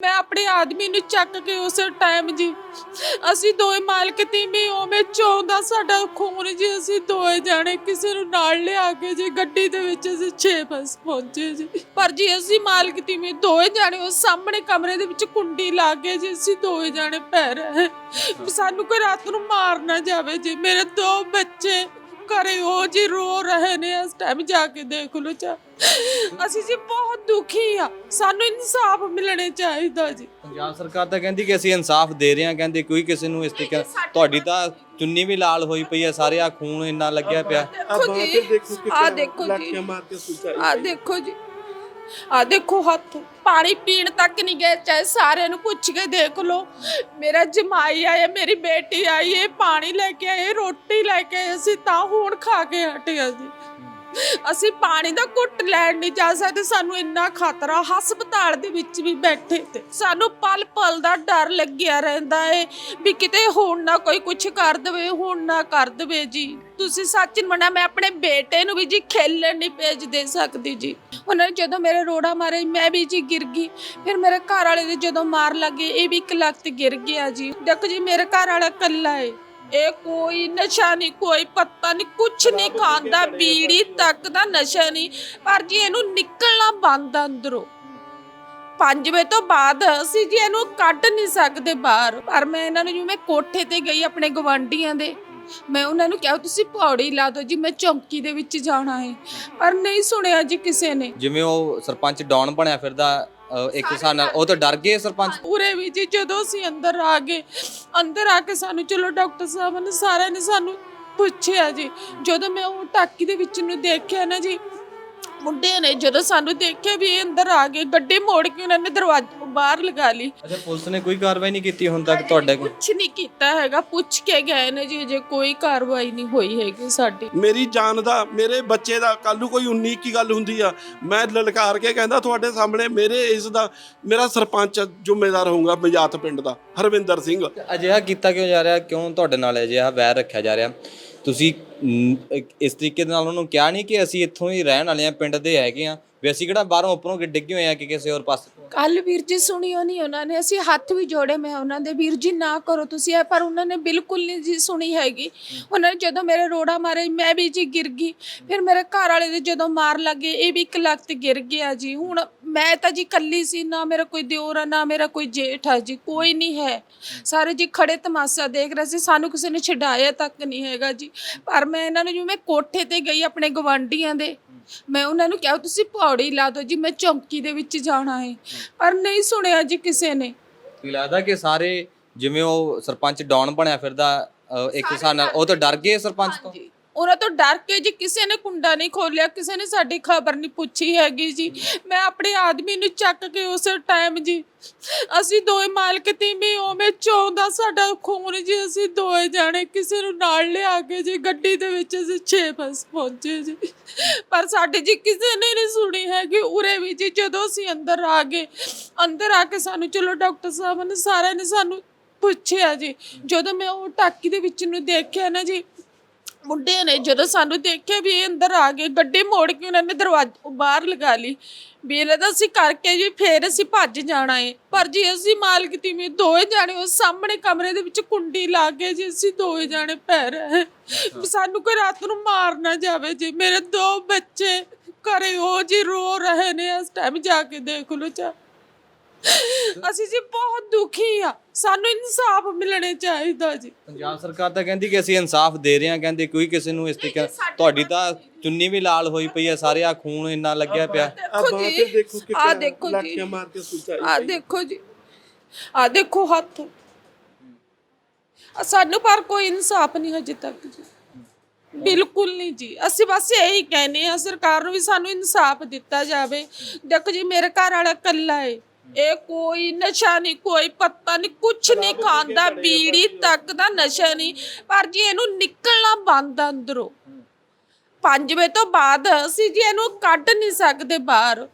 ਮੈਂ ਆਪਣੇ ਆਦਮੀ ਨੂੰ ਚੱਕ ਕੇ ਉਸ ਟਾਈਮ ਜੀ, ਅਸੀਂ ਦੋਏ ਮਾਲਕ ਤੀਵੀਂ ਉਵੇਂ ਚੌਂਦਾ, ਸਾਡਾ ਖੂਨ ਜੀ ਅਸੀਂ ਦੋਏ ਜਾਣੇ ਕਿਸੇ ਨੂੰ ਨਾਲ ਲਿਆ ਕੇ ਜੀ, ਗੱਡੀ ਦੇ ਵਿੱਚ ਅਸੀਂ 6 ਬਸ ਪਹੁੰਚੇ ਜੀ। ਪਰ ਜੀ ਅਸੀਂ ਮਾਲਕ ਤੀਵੀਂ ਦੋਏ ਜਾਣੇ ਉਸ ਸਾਹਮਣੇ ਕਮਰੇ ਦੇ ਵਿੱਚ ਕੁੰਡੀ ਲਾ ਕੇ ਜੀ, ਅਸੀਂ ਦੋਏ ਜਾਣੇ ਪੈ ਰਹੇ। ਸਾਨੂੰ ਕੋਈ ਰਾਤ ਨੂੰ ਮਾਰ ਨਾ ਜਾਵੇ ਜੀ, ਮੇਰੇ ਦੋ ਬੱਚੇ ਘਰੇ ਉਹ ਜੀ ਰੋ ਰਹੇ ਨੇ ਇਸ ਟਾਈਮ ਜਾ ਕੇ ਦੇਖ ਲਓ ਚਾ। ਅਸੀਂ ਜੀ ਬਹੁਤ ਦੁਖੀ ਆ ਸਾਨੂੰ ਇਨਸਾਫ ਮਿਲਣੇ ਚਾਹੀਦਾ ਜੀ। ਪੰਜਾਬ ਸਰਕਾਰ ਤਾਂ ਕਹਿੰਦੀ ਕਿ ਅਸੀਂ ਇਨਸਾਫ ਦੇ ਰਹੇ ਹਾਂ ਕਹਿੰਦੇ ਕੋਈ ਕਿਸੇ ਨੂੰ ਇਸ ਤਰੀਕੇ ਤੁਹਾਡੀ ਤਾਂ ਚੁੰਨੀ ਵੀ ਲਾਲ ਹੋਈ ਪਈ ਹੈ ਸਾਰੇ ਆ ਖੂਨ ਇੰਨਾ ਲੱਗਿਆ ਪਿਆ। ਦੇਖੋ ਜੀ ਆ ਦੇਖੋ ਜੀ ਆ ਦੇਖੋ ਜੀ। ਆ ਦੇਖੋ ਹੱਥ, ਪਾਣੀ ਪੀਣ ਤੱਕ ਨਹੀਂ ਗਏ, ਚਾਹੇ ਸਾਰਿਆਂ ਨੂੰ ਪੁੱਛ ਕੇ ਦੇਖ ਲਓ। ਮੇਰਾ ਜਮਾਈ ਆਇਆ, ਮੇਰੀ ਬੇਟੀ ਆਈ, ਇਹ ਪਾਣੀ ਲੈ ਕੇ ਆਏ ਰੋਟੀ ਲੈ ਕੇ ਆਏ ਅਸੀਂ, ਤਾਂ ਹੁਣ ਖਾ ਕੇ ਹਟੇ ਆ ਜੀ। ਅਸੀਂ ਪਾਣੀ ਦਾ ਘੁੱਟ ਲੈਣ ਨਹੀਂ ਜਾ ਸਕਦੇ, ਸਾਨੂੰ ਇੰਨਾ ਖਤਰਾ, ਹਸਪਤਾਲ ਦੇ ਵਿੱਚ ਵੀ ਬੈਠੇ ਤੇ। ਸਾਨੂੰ ਪਲ ਪਲ ਦਾ ਡਰ ਲੱਗਿਆ ਰਹਿੰਦਾ ਏ ਵੀ ਕਿਤੇ ਹੁਣ ਨਾ ਕੋਈ ਕੁਝ ਕਰ ਦੇਵੇ, ਹੁਣ ਨਾ ਕਰ ਦੇਵੇ ਜੀ। ਤੁਸੀਂ ਸੱਚ ਮਨਾ, ਮੈਂ ਆਪਣੇ ਬੇਟੇ ਨੂੰ ਵੀ ਜੀ ਖੇਲਣ ਨਹੀਂ ਭੇਜ ਦੇ ਸਕਦੀ ਜੀ। ਉਹਨਾਂ ਨੇ ਜਦੋਂ ਮੇਰੇ ਰੋੜਾ ਮਾਰੇ, ਮੈਂ ਵੀ ਜੀ ਗਿਰ ਗਈ। ਫਿਰ ਮੇਰੇ ਘਰ ਵਾਲੇ ਦੇ ਜਦੋਂ ਮਾਰ ਲੱਗੇ, ਇਹ ਵੀ ਇੱਕ ਲੱਤ ਗਿਰ ਗਿਆ ਜੀ। ਦੇਖੋ ਜੀ, ਮੇਰੇ ਘਰ ਵਾਲਾ ਇਕੱਲਾ ਏ। ਇਹ ਕੋਈ ਨਸ਼ਾ ਨਹੀਂ ਕੋਈ ਪੱਤਾ ਨਹੀਂ ਕੁਛ ਨਹੀਂ ਖਾਂਦਾ ਬੀੜੀ ਤੱਕ ਦਾ ਨਸ਼ਾ ਨਹੀਂ। ਪਰ ਜੀ ਇਹਨੂੰ ਨਿਕਲਣਾ ਬੰਦ ਆ ਅੰਦਰੋਂ। 5 ਵਜੇ ਤੋਂ ਬਾਅਦ ਅਸੀਂ ਜੀ ਇਹਨੂੰ ਕੱਢ ਨਹੀਂ ਸਕਦੇ ਬਾਹਰ। ਪਰ ਮੈਂ ਇਹਨਾਂ ਨੂੰ ਜਿਵੇਂ ਕੋਠੇ ਤੇ ਗਈ ਆਪਣੇ ਗਵਾਂਢੀਆਂ ਦੇ ਮੈਂ ਉਹਨਾਂ ਨੂੰ ਕਿਹਾ ਤੁਸੀਂ ਪੌੜੀ ਲਾ ਦਿਓ ਜੀ ਮੈਂ ਚੌਂਕੀ ਦੇ ਵਿੱਚ ਜਾਣਾ ਹੈ। ਪਰ ਨਹੀਂ ਸੁਣਿਆ ਜੀ ਕਿਸੇ ਨੇ। ਜਿਵੇਂ ਉਹ ਸਰਪੰਚ ਡਾਉਨ ਬਣਿਆ ਫਿਰਦਾ ਅ, ਇੱਕ ਹਿਸਾਬ ਨਾਲ ਉਹ ਤਾਂ ਡਰ ਗਏ ਸਰਪੰਚ? ਪੂਰੇ ਵੀ ਜੀ ਜਦੋਂ ਅਸੀਂ ਅੰਦਰ ਆ ਗਏ ਅੰਦਰ ਆ ਕੇ ਸਾਨੂੰ ਚਲੋ ਡਾਕਟਰ ਸਾਹਿਬ ਨੇ ਸਾਰਿਆਂ ਨੇ ਸਾਨੂੰ ਪੁੱਛਿਆ ਜੀ। ਜਦੋਂ ਮੈਂ ਉਹ ਟਾਕੀ ਦੇ ਵਿੱਚ ਨੂੰ ਦੇਖਿਆ ਨਾ ਜੀ ਮੁੰਡੇ ਨੇ ਜਦੋਂ ਸਾਨੂੰ ਦੇਖਿਆ ਵੀ ਇਹ ਅੰਦਰ ਆ ਗਏ ਗੱਡੀ ਮੋੜ ਕੇ ਉਹਨਾਂ ਨੇ ਦਰਵਾਜ਼ਾ ਬਾਹਰ ਲਗਾ ਲਈ। ਅੱਛਾ ਪੁਲਿਸ ਨੇ ਕੋਈ ਕਾਰਵਾਈ ਨਹੀਂ ਕੀਤੀ ਹੁਣ ਤੱਕ ਤੁਹਾਡੇ ਕੋਲ? ਕੁਝ ਨਹੀਂ ਕੀਤਾ ਹੈਗਾ ਪੁੱਛ ਕੇ ਗਏ ਨੇ ਜੀ ਜੇ ਕੋਈ ਕਾਰਵਾਈ ਨਹੀਂ ਹੋਈ ਹੈਗੀ ਸਾਡੀ। ਮੇਰੀ ਜਾਨ ਦਾ ਮੇਰੇ ਬੱਚੇ ਦਾ ਕੱਲ ਨੂੰ ਕੋਈ 19 ਕੀ ਗੱਲ ਹੁੰਦੀ ਆ ਮੈਂ ਲਲਕਾਰ ਕੇ ਕਹਿੰਦਾ ਤੁਹਾਡੇ ਸਾਹਮਣੇ ਮੇਰੇ ਇਸ ਦਾ ਮੇਰਾ ਸਰਪੰਚ ਜ਼ਿੰਮੇਦਾਰ ਹੋਊਗਾ ਮਜਾਤ ਪਿੰਡ ਦਾ ਹਰਵਿੰਦਰ ਸਿੰਘ। ਅਜਿਹਾ ਕੀਤਾ ਕਿਉਂ ਜਾ ਰਿਹਾ? ਕਿਉਂ ਤੁਹਾਡੇ ਨਾਲ ਅਜਿਹਾ ਵੈਰ ਰੱਖਿਆ ਜਾ ਰਿਹਾ? ਤੁਸੀਂ ਮ, ਇੱਕ ਇਸ ਤਰੀਕੇ ਦੇ ਨਾਲ ਉਹਨਾਂ ਨੂੰ ਕਿਹਾ ਨਹੀਂ ਕਿ ਅਸੀਂ ਇੱਥੋਂ ਹੀ ਰਹਿਣ ਵਾਲੇ ਆ ਪਿੰਡ ਦੇ ਹੈਗੇ ਆ ਵੀ ਅਸੀਂ ਕਿਹੜਾ ਬਾਹਰੋਂ ਉੱਪਰੋਂ ਕਿ ਡਿੱਗੇ ਹੋਏ ਆ ਕਿ ਕਿਸੇ ਹੋਰ ਪਾਸੇ। ਕੱਲ ਵੀਰ ਜੀ ਸੁਣਿਓ ਨਹੀਂ ਉਹਨਾਂ ਨੇ ਅਸੀਂ ਹੱਥ ਵੀ ਜੋੜੇ ਮੈਂ ਉਹਨਾਂ ਦੇ ਵੀਰ ਜੀ ਨਾ ਕਰੋ ਤੁਸੀਂ ਇਹ ਪਰ ਉਹਨਾਂ ਨੇ ਬਿਲਕੁਲ ਨਹੀਂ ਜੀ ਸੁਣੀ ਹੈਗੀ। ਉਹਨਾਂ ਨੇ ਜਦੋਂ ਮੇਰੇ ਰੋੜਾ ਮਾਰੇ ਮੈਂ ਵੀ ਜੀ ਗਿਰ ਗਈ। ਫਿਰ ਮੇਰੇ ਘਰ ਵਾਲੇ ਦੇ ਜਦੋਂ ਮਾਰ ਲੱਗੇ ਇਹ ਵੀ ਇੱਕ ਲੱਤ ਗਿਰ ਗਿਆ ਜੀ। ਹੁਣ ਮੈਂ ਤਾਂ ਜੀ ਕੱਲੀ ਸੀ ਨਾ ਮੇਰਾ ਕੋਈ ਦਿਓਰ ਆ ਨਾ ਮੇਰਾ ਕੋਈ ਜੇਠ ਆ ਜੀ ਕੋਈ ਨਹੀਂ ਹੈ। ਸਾਰੇ ਜੀ ਖੜੇ ਤਮਾਸ਼ਾ ਦੇਖ ਰਹੇ ਸੀ ਸਾਨੂੰ ਕਿਸੇ ਨੇ ਛਡਾਇਆ ਤੱਕ ਨਹੀਂ ਹੈਗਾ ਜੀ। ਪਰ ਮੈਂ ਇਹਨਾਂ ਨੂੰ ਜਿਵੇਂ ਕੋਠੇ ਤੇ ਗਈ ਆਪਣੇ ਗਵਾਂਢੀਆਂ ਦੇ ਮੈਂ ਉਹਨਾਂ ਨੂੰ ਕਿਹਾ ਤੁਸੀਂ ਪੌੜੀ ਲਾ ਦਿਓ ਜੀ ਮੈਂ ਚੌਂਕੀ ਦੇ ਵਿੱਚ ਜਾਣਾ ਹੈ। ਪਰ ਨਹੀਂ ਸੁਣਿਆ ਜੀ ਕਿਸੇ ਨੇ। ਕੀ ਲੱਗਦਾ ਕਿ ਸਾਰੇ ਜਿਵੇਂ ਉਹ ਸਰਪੰਚ ਡਾਉਨ ਬਣਿਆ ਫਿਰਦਾ ਇੱਕ ਹਿਸਾਬ ਨਾਲ ਉਹ ਤਾਂ ਡਰ ਗਏ। ਸਰਪੰਚ ਤੋਂ? ਹਾਂਜੀ। ਉਹਨਾਂ ਤੋਂ ਡਰ ਕੇ ਜੀ ਕਿਸੇ ਨੇ ਕੁੰਡਾ ਨਹੀਂ ਖੋਲਿਆ, ਕਿਸੇ ਨੇ ਸਾਡੀ ਖਬਰ ਨਹੀਂ ਪੁੱਛੀ ਹੈਗੀ ਜੀ। ਮੈਂ ਆਪਣੇ ਆਦਮੀ ਨੂੰ ਚੱਕ ਕੇ ਉਸ ਟਾਈਮ ਜੀ, ਅਸੀਂ ਦੋਏ ਮਾਲਕ ਤੀਵੀਂ ਉਵੇਂ ਚੌਂਦਾ ਸਾਡਾ ਖੂਨ ਜੀ, ਅਸੀਂ ਦੋਏ ਜਾਣੇ ਕਿਸੇ ਨੂੰ ਨਾਲ ਲਿਆ ਕੇ ਜੀ, ਗੱਡੀ ਦੇ ਵਿੱਚ ਅਸੀਂ 6 ਬਸ ਪਹੁੰਚੇ ਜੀ। ਪਰ ਸਾਡੇ ਜੀ ਕਿਸੇ ਨੇ ਨਹੀਂ ਸੁਣੀ ਹੈਗੀ, ਉਰੇ ਵੀ ਜੀ ਜਦੋਂ ਅਸੀਂ ਅੰਦਰ ਆ ਗਏ, ਅੰਦਰ ਆ ਕੇ ਸਾਨੂੰ ਚਲੋ ਡਾਕਟਰ ਸਾਹਿਬ ਨੇ ਸਾਰਿਆਂ ਨੇ ਸਾਨੂੰ ਪੁੱਛਿਆ ਜੀ। ਜਦੋਂ ਮੈਂ ਉਹ ਟਾਕੀ ਦੇ ਵਿੱਚ ਨੂੰ ਦੇਖਿਆ ਨਾ ਜੀ ਮੁੰਡੇ ਨੇ ਜਦੋਂ ਸਾਨੂੰ ਦੇਖਿਆ ਵੀ ਇਹ ਅੰਦਰ ਆ ਗਏ ਗੱਡੀ ਮੋੜ ਕੇ ਉਹਨਾਂ ਨੇ ਦਰਵਾਜ਼ਾ ਬਾਹਰ ਲਗਾ ਲਈ। ਵੀ ਇਹਨਾਂ ਦਾ ਅਸੀਂ ਕਰਕੇ ਜੀ ਫੇਰ ਅਸੀਂ ਭੱਜ ਜਾਣਾ ਏ। ਪਰ ਜੀ ਅਸੀਂ ਮਾਲਕ ਤੀਵੇਂ ਦੋਏ ਜਾਣੇ ਉਸ ਸਾਹਮਣੇ ਕਮਰੇ ਦੇ ਵਿੱਚ ਕੁੰਡੀ ਲਾ ਕੇ ਜੀ ਅਸੀਂ ਦੋਏ ਜਾਣੇ ਪੈ ਰਹੇ ਸਾਨੂੰ ਕੋਈ ਰਾਤ ਨੂੰ ਮਾਰ ਨਾ ਜਾਵੇ ਜੀ। ਮੇਰੇ ਦੋ ਬੱਚੇ ਘਰੇ ਉਹ ਜੀ ਰੋ ਰਹੇ ਨੇ। ਇਸ ਟਾਈਮ ਜਾ ਕੇ ਦੇਖ ਲਓ ਚਾ ਅਸੀਂ ਜੀ ਬਹੁਤ ਦੁਖੀ ਆ। ਸਾਨੂੰ ਇਨਸਾਫ ਮਿਲਣੇ ਚਾਹੀਦਾ ਜੀ। ਪੰਜਾਬ ਸਰਕਾਰ ਤਾਂ ਕਹਿੰਦੀ ਕਿ ਅਸੀਂ ਇਨਸਾਫ ਦੇ ਰਹੇ ਹਾਂ। ਕਹਿੰਦੇ ਕੋਈ ਕਿਸੇ ਨੂੰ ਇਸ ਤਰੀਕੇ ਤੁਹਾਡੀ ਤਾਂ ਚੁੰਨੀ ਵੀ ਲਾਲ ਹੋਈ ਪਈ ਹੈ। ਸਾਰੇ ਆ ਖੂਨ ਇੰਨਾ ਲੱਗਿਆ ਪਿਆ। ਆ ਦੇਖੋ ਜੀ। ਆ ਦੇਖੋ ਜੀ। ਮਾਰ ਕੇ ਆ ਦੇਖੋ ਜੀ। ਆ ਦੇਖੋ ਹੱਥ। ਸਾਨੂੰ ਪਰ ਕੋਈ ਇਨਸਾਫ ਨਹੀਂ ਹਜੇ ਤੱਕ ਜੀ। ਬਿਲਕੁਲ ਨਹੀਂ ਜੀ। ਅਸੀਂ ਬਸ ਇਹੀ ਕਹਿੰਦੇ ਆ ਸਰਕਾਰ ਨੂੰ ਵੀ ਸਾਨੂੰ ਇਨਸਾਫ ਦਿੱਤਾ ਜਾਵੇ। ਦੇਖੋ ਜੀ ਮੇਰੇ ਘਰ ਵਾਲਾ ਕੱਲਾ ਏ। ਇਹ ਕੋਈ ਨਸ਼ਾ ਨਹੀਂ ਕੋਈ ਪੱਤਾ ਨਹੀਂ ਕੁਛ ਨਹੀਂ ਖਾਂਦਾ ਬੀੜੀ ਤੱਕ ਦਾ ਨਸ਼ਾ ਨਹੀਂ। ਪਰ ਜੀ ਇਹਨੂੰ ਨਿਕਲਣਾ ਬੰਦ ਅੰਦਰੋਂ 5 ਵਜੇ ਤੋਂ ਬਾਅਦ ਅਸੀਂ ਜੀ ਇਹਨੂੰ ਕੱਢ ਨਹੀਂ ਸਕਦੇ ਬਾਹਰ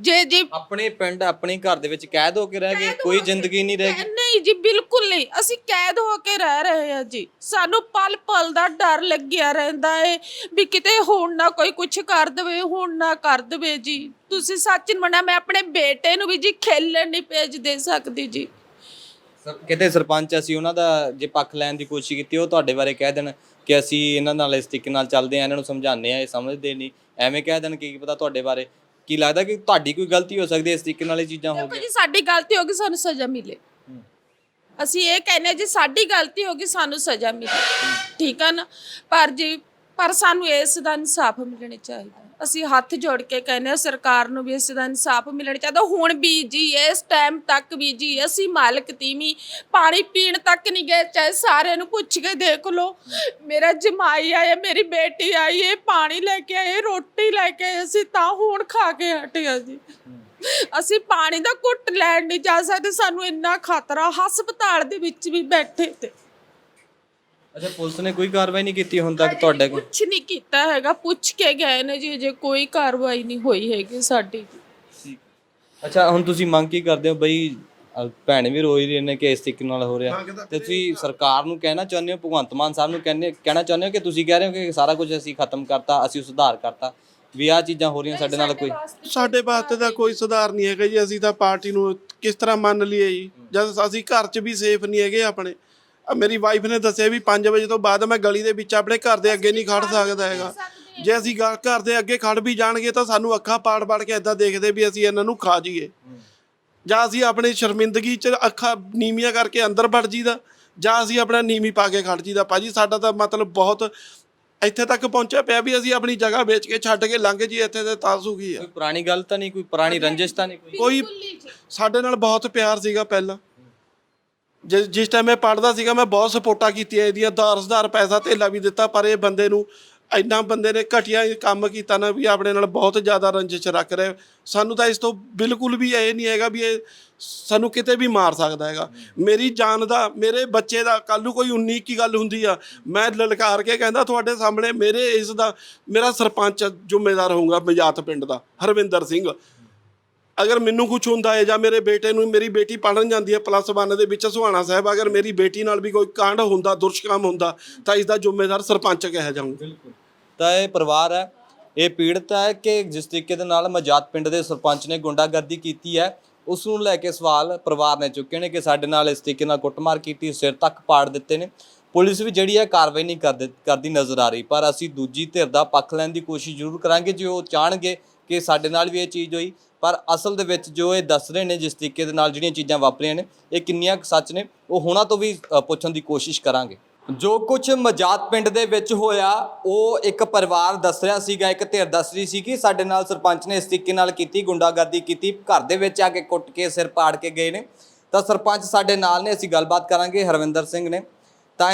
ਜੇ ਜੀ ਆਪਣੇ ਪਿੰਡ ਆਪਣੇ ਘਰ ਦੇ ਵਿੱਚ ਕੈਦ ਹੋ ਕੇ ਰਹਿ ਗਏ ਕੋਈ ਜ਼ਿੰਦਗੀ ਨਹੀਂ ਰਹਿ ਗਈ। ਨਹੀਂ ਨਹੀਂ ਜੀ ਬਿਲਕੁਲ ਨਹੀਂ। ਅਸੀਂ ਕੈਦ ਹੋ ਕੇ ਰਹਿ ਰਹੇ ਹਾਂ ਜੀ। ਸਾਨੂੰ ਪਲ ਪਲ ਦਾ ਡਰ ਲੱਗਿਆ ਰਹਿੰਦਾ ਏ ਵੀ ਕਿਤੇ ਹੁਣ ਨਾ ਕੋਈ ਕੁਝ ਕਰ ਦਵੇ ਹੁਣ ਨਾ ਕਰ ਦਵੇ ਜੀ। ਤੁਸੀਂ ਸੱਚ ਮੰਨਾ ਮੈਂ ਆਪਣੇ ਬੇਟੇ ਨੂੰ ਵੀ ਜੀ ਖੇਲਣ ਨਹੀਂ ਭੇਜ ਦੇ ਸਕਦੀ ਜੀ। ਸਰ ਕਿਤੇ ਸਰਪੰਚ ਅਸੀਂ ਉਹਨਾਂ ਦਾ ਜੇ ਪੱਖ ਲੈਣ ਦੀ ਕੋਸ਼ਿਸ਼ ਕੀਤੀ ਉਹ ਤੁਹਾਡੇ ਬਾਰੇ ਕਹਿ ਦੇਣ ਕਿ ਅਸੀਂ ਇਹਨਾਂ ਨਾਲ ਇਸ ਤਰੀਕੇ ਨਾਲ ਚੱਲਦੇ ਆ ਇਹਨਾਂ ਨੂੰ ਸਮਝਾਉਂਦੇ ਆ ਇਹ ਸਮਝਦੇ ਨਹੀਂ। ਐਵੇਂ ਕਹਿ ਦੇਣ ਕਿ ਕੀ ਪਤਾ ਤੁਹਾਡੇ ਬਾਰੇ ਕੀ ਲੱਗਦਾ ਕਿ ਤੁਹਾਡੀ ਕੋਈ ਗਲਤੀ ਹੋ ਸਕਦੀ ਹੈ ਇਸ ਤਰੀਕੇ ਨਾਲ ਇਹ ਚੀਜ਼ਾਂ ਹੋ ਦੇਖੋ ਗਈਆਂ? ਜੀ ਸਾਡੀ ਗਲਤੀ ਹੋ ਗਈ ਸਾਨੂੰ ਸਜ਼ਾ ਮਿਲੇ। ਅਸੀਂ ਇਹ ਕਹਿੰਦੇ ਹਾਂ ਜੀ ਸਾਡੀ ਗਲਤੀ ਹੋ ਗਈ ਸਾਨੂੰ ਸਜ਼ਾ ਮਿਲੇ। ਠੀਕ ਆ ਨਾ? ਪਰ ਜੀ ਪਰ ਸਾਨੂੰ ਇਸ ਦਾ ਇਨਸਾਫ ਮਿਲਣਾ ਚਾਹੀਦਾ। ਅਸੀਂ ਹੱਥ ਜੋੜ ਕੇ ਕਹਿੰਦੇ ਹਾਂ, ਸਰਕਾਰ ਨੂੰ ਵੀ ਇਸ ਦਾ ਇਨਸਾਫ ਮਿਲਣਾ ਚਾਹੀਦਾ। ਹੁਣ ਵੀ ਜੀ, ਇਸ ਟਾਈਮ ਤੱਕ ਵੀ ਜੀ, ਅਸੀਂ ਮਾਲਕ ਤੀਵੀਂ, ਪਾਣੀ ਪੀਣ ਤੱਕ ਨਹੀਂ ਗਏ, ਚਾਹੇ ਸਾਰਿਆਂ ਨੂੰ ਪੁੱਛ ਕੇ ਦੇਖ ਲਓ। ਮੇਰਾ ਜਮਾਈ ਆਇਆ, ਮੇਰੀ ਬੇਟੀ ਆਈ, ਇਹ ਪਾਣੀ ਲੈ ਕੇ ਆਏ ਰੋਟੀ ਲੈ ਕੇ ਆਏ, ਅਸੀਂ ਤਾਂ ਹੁਣ ਖਾ ਕੇ ਹਟੇ ਹਾਂ ਜੀ। ਅਸੀਂ ਪਾਣੀ ਦਾ ਘੁੱਟ ਲੈਣ ਨਹੀਂ ਜਾ ਸਕਦੇ, ਸਾਨੂੰ ਇੰਨਾ ਖਤਰਾ, ਹਸਪਤਾਲ ਦੇ ਵਿੱਚ ਵੀ ਬੈਠੇ ਤੇ। ਅੱਛਾ ਪੁਲਿਸ ਨੇ ਕੋਈ ਕਾਰਵਾਈ ਨਹੀਂ ਕੀਤੀ ਹੁਣ ਤੱਕ ਤੁਹਾਡੇ ਕੋਲ? ਕੁਝ ਨਹੀਂ ਕੀਤਾ ਹੈਗਾ ਪੁੱਛ ਕੇ ਗਏ ਨੇ ਜੀ ਜੇ ਕੋਈ ਕਾਰਵਾਈ ਨਹੀਂ ਹੋਈ ਹੈਗੀ ਸਾਡੀ। ਅੱਛਾ ਹੁਣ ਤੁਸੀਂ ਮੰਗ ਕੀ ਕਰਦੇ ਹੋ? ਬਈ ਅਹ ਭੈਣ ਵੀ ਰੋਈ ਰਹੀ ਨੇ ਕਿ ਇਸ ਤਰੀਕੇ ਨਾਲ ਹੋ ਰਿਹਾ। ਤੇ ਤੁਸੀਂ ਸਰਕਾਰ ਨੂੰ ਕਹਿਣਾ ਚਾਹੁੰਦੇ ਹੋ ਭਗਵੰਤ ਮਾਨ ਸਾਹਿਬ ਨੂੰ ਕਹਿੰਦੇ ਕਹਿਣਾ ਚਾਹੁੰਦੇ ਹੋ ਕਿ ਤੁਸੀਂ ਕਹਿ ਰਹੇ ਹੋ ਕਿ ਸਾਰਾ ਕੁਝ ਅਸੀਂ ਖਤਮ ਕਰਤਾ ਅਸੀਂ ਸੁਧਾਰ ਕਰਤਾ ਵੀ ਆਹ ਚੀਜ਼ਾਂ ਹੋ ਰਹੀਆਂ ਸਾਡੇ ਨਾਲ ਕੋਈ? ਸਾਡੇ ਵਾਸਤੇ ਤਾਂ ਕੋਈ ਸੁਧਾਰ ਨਹੀਂ ਹੈਗਾ ਜੀ ਅਸੀਂ ਤਾਂ ਪਾਰਟੀ ਨੂੰ ਕਿਸ ਤਰ੍ਹਾਂ ਮੰਨ ਲਈਏ ਜੀ? ਜਦ ਅਸੀਂ ਘਰ 'ਚ ਵੀ ਸੇਫ ਨਹੀਂ ਹੈਗੇ ਆਪਣੇ ਆਹ ਮੇਰੀ ਵਾਈਫ ਨੇ ਦੱਸਿਆ ਵੀ 5 ਵਜੇ ਤੋਂ ਬਾਅਦ ਮੈਂ ਗਲੀ ਦੇ ਵਿੱਚ ਆਪਣੇ ਘਰ ਦੇ ਅੱਗੇ ਨਹੀਂ ਖੜ ਸਕਦਾ ਹੈਗਾ। ਜੇ ਅਸੀਂ ਗ- ਘਰ ਦੇ ਅੱਗੇ ਖੜ ਵੀ ਜਾਣਗੇ ਤਾਂ ਸਾਨੂੰ ਅੱਖਾਂ ਪਾੜ ਪਾੜ ਕੇ ਇਦਾਂ ਦੇਖਦੇ ਵੀ ਅਸੀਂ ਇਹਨਾਂ ਨੂੰ ਖਾ ਜਾਈਏ। ਜਾਂ ਅਸੀਂ ਆਪਣੀ ਸ਼ਰਮਿੰਦਗੀ 'ਚ ਅੱਖਾਂ ਨੀਵੀਆਂ ਕਰਕੇ ਅੰਦਰ ਵੜ ਜੀਦਾ ਜਾਂ ਅਸੀਂ ਆਪਣਾ ਨੀਵੀਂ ਪਾ ਕੇ ਖੜ ਜੀਦਾ ਭਾਜੀ ਸਾਡਾ ਤਾਂ ਮਤਲਬ ਬਹੁਤ ਇੱਥੇ ਤੱਕ ਪਹੁੰਚਿਆ ਪਿਆ ਵੀ ਅਸੀਂ ਆਪਣੀ ਜਗ੍ਹਾ ਵੇਚ ਕੇ ਛੱਡ ਕੇ ਲੰਘ ਜੀ ਇੱਥੇ ਤੇ ਤਾਸੂ ਕੀ ਆ। ਕੋਈ ਪੁਰਾਣੀ ਗੱਲ ਤਾਂ ਨਹੀਂ ਕੋਈ ਪੁਰਾਣੀ ਰੰਜਿਸ਼ ਤਾਂ ਨਹੀਂ ਕੋਈ? ਕੋਈ ਸਾਡੇ ਨਾਲ ਬਹੁਤ ਪਿਆਰ ਸੀਗਾ ਪਹਿਲਾਂ। ਜਿਸ ਜਿਸ ਟਾਈਮ ਮੈਂ ਪੜਦਾ ਸੀਗਾ, ਮੈਂ ਬਹੁਤ ਸਪੋਰਟਾਂ ਕੀਤੀਆਂ ਇਹਦੀਆਂ ਦਾਰਸਦਾਰ ਪੈਸਾ ਧੇਲਾ ਵੀ ਦਿੱਤਾ, ਪਰ ਇਹ ਬੰਦੇ ਨੂੰ ਇੰਨਾ ਬੰਦੇ ਨੇ ਘਟੀਆ ਕੰਮ ਕੀਤਾ ਨਾ ਵੀ ਆਪਣੇ ਨਾਲ ਬਹੁਤ ਜ਼ਿਆਦਾ ਰੰਜਿਸ਼ ਰੱਖ ਰਿਹਾ। ਸਾਨੂੰ ਤਾਂ ਇਸ ਤੋਂ ਬਿਲਕੁਲ ਵੀ ਇਹ ਨਹੀਂ ਹੈਗਾ ਵੀ ਇਹ ਸਾਨੂੰ ਕਿਤੇ ਵੀ ਮਾਰ ਸਕਦਾ ਹੈਗਾ। ਮੇਰੀ ਜਾਨ ਦਾ, ਮੇਰੇ ਬੱਚੇ ਦਾ ਕੱਲ ਨੂੰ ਕੋਈ 19 ਕੀ ਗੱਲ ਹੁੰਦੀ ਆ, ਮੈਂ ਲਲਕਾਰ ਕੇ ਕਹਿੰਦਾ ਤੁਹਾਡੇ ਸਾਹਮਣੇ ਮੇਰੇ ਇਸ ਦਾ, ਮੇਰਾ ਸਰਪੰਚ ਜ਼ਿੰਮੇਦਾਰ ਹੋਊਗਾ, ਮਜਾਤ ਪਿੰਡ ਦਾ, ਹਰਵਿੰਦਰ ਸਿੰਘ। ਅਗਰ ਮੈਨੂੰ ਕੁਝ ਹੁੰਦਾ ਹੈ ਜਾਂ ਮੇਰੇ ਬੇਟੇ ਨੂੰ ਮੇਰੀ ਬੇਟੀ ਪੜਨ ਜਾਂਦੀ ਹੈ ਪਲੱਸ 1 ਦੇ ਵਿੱਚ ਸੁਹਾਣਾ ਸਾਹਿਬ, ਅਗਰ ਮੇਰੀ ਬੇਟੀ ਨਾਲ ਵੀ ਕੋਈ ਕਾਂਡ ਹੁੰਦਾ ਦੁਰਸ਼ਕਰਮ ਹੁੰਦਾ, ਤਾਂ ਇਸ ਦਾ ਜ਼ਿੰਮੇਦਾਰ ਸਰਪੰਚ ਕਿਹਾ ਜਾਊਗਾ। ਤਾਂ ਇਹ ਪਰਿਵਾਰ ਹੈ, ਇਹ ਪੀੜਤ ਹੈ ਕਿ ਜਿਸ ਤਰੀਕੇ ਦੇ ਨਾਲ ਮਜਾਤ ਪਿੰਡ ਦੇ ਸਰਪੰਚ ਨੇ ਗੁੰਡਾਗਰਦੀ ਕੀਤੀ ਹੈ, ਉਸ ਨੂੰ ਲੈ ਕੇ ਸਵਾਲ ਪਰਿਵਾਰ ਨੇ ਚੁੱਕੇ ਨੇ ਕਿ ਸਾਡੇ ਨਾਲ ਇਸ ਤਰੀਕੇ ਨਾਲ ਕੁੱਟਮਾਰ ਕੀਤੀ, ਸਿਰ ਤੱਕ ਪਾੜ ਦਿੱਤੇ ਨੇ। ਪੁਲਿਸ ਵੀ ਜਿਹੜੀ ਹੈ ਕਾਰਵਾਈ ਨਹੀਂ ਕਰਦੇ, ਕਰਦੀ ਨਜ਼ਰ ਆ ਰਹੀ, ਪਰ ਅਸੀਂ ਦੂਜੀ ਧਿਰ ਦਾ ਪੱਖ ਲੈਣ ਦੀ ਕੋਸ਼ਿਸ਼ ਜ਼ਰੂਰ ਕਰਾਂਗੇ, ਜੇ ਉਹ ਚਾਹਣਗੇ ਕਿ ਸਾਡੇ ਨਾਲ ਵੀ ਇਹ ਚੀਜ਼ ਹੋਈ ਪਰ ਅਸਲ ਦੇ ਵਿੱਚ ਜੋ ਇਹ ਦੱਸ ਰਹੇ ਨੇ ਜਿਸ ਤਰੀਕੇ ਦੇ ਨਾਲ ਜਿਹੜੀਆਂ ਚੀਜ਼ਾਂ ਵਾਪਰੀਆਂ ਨੇ ਇਹ ਕਿੰਨੀਆਂ ਕੁ ਸੱਚ ਨੇ ਉਹ ਹੁਣਾਂ ਤੋਂ ਵੀ ਅ, ਪੁੱਛਣ ਦੀ ਕੋਸ਼ਿਸ਼ ਕਰਾਂਗੇ। ਜੋ ਕੁਝ ਮਜਾਤ ਪਿੰਡ ਦੇ ਵਿੱਚ ਹੋਇਆ ਉਹ ਇੱਕ ਪਰਿਵਾਰ ਦੱਸ ਰਿਹਾ ਸੀਗਾ ਇੱਕ ਧਿਰ ਦੱਸ ਰਹੀ ਸੀ ਕਿ ਸਾਡੇ ਨਾਲ ਸਰਪੰਚ ਨੇ ਇਸ ਤਰੀਕੇ ਨਾਲ ਕੀਤੀ ਗੁੰਡਾਗਰਦੀ ਕੀਤੀ ਘਰ ਦੇ ਵਿੱਚ ਆ ਕੇ ਕੁੱਟ ਕੇ ਸਿਰ ਪਾੜ ਕੇ ਗਏ ਨੇ। ਤਾਂ ਸਰਪੰਚ ਸਾਡੇ ਨਾਲ ਨੇ ਅਸੀਂ ਗੱਲਬਾਤ ਕਰਾਂਗੇ ਹਰਵਿੰਦਰ ਸਿੰਘ ਨੇ।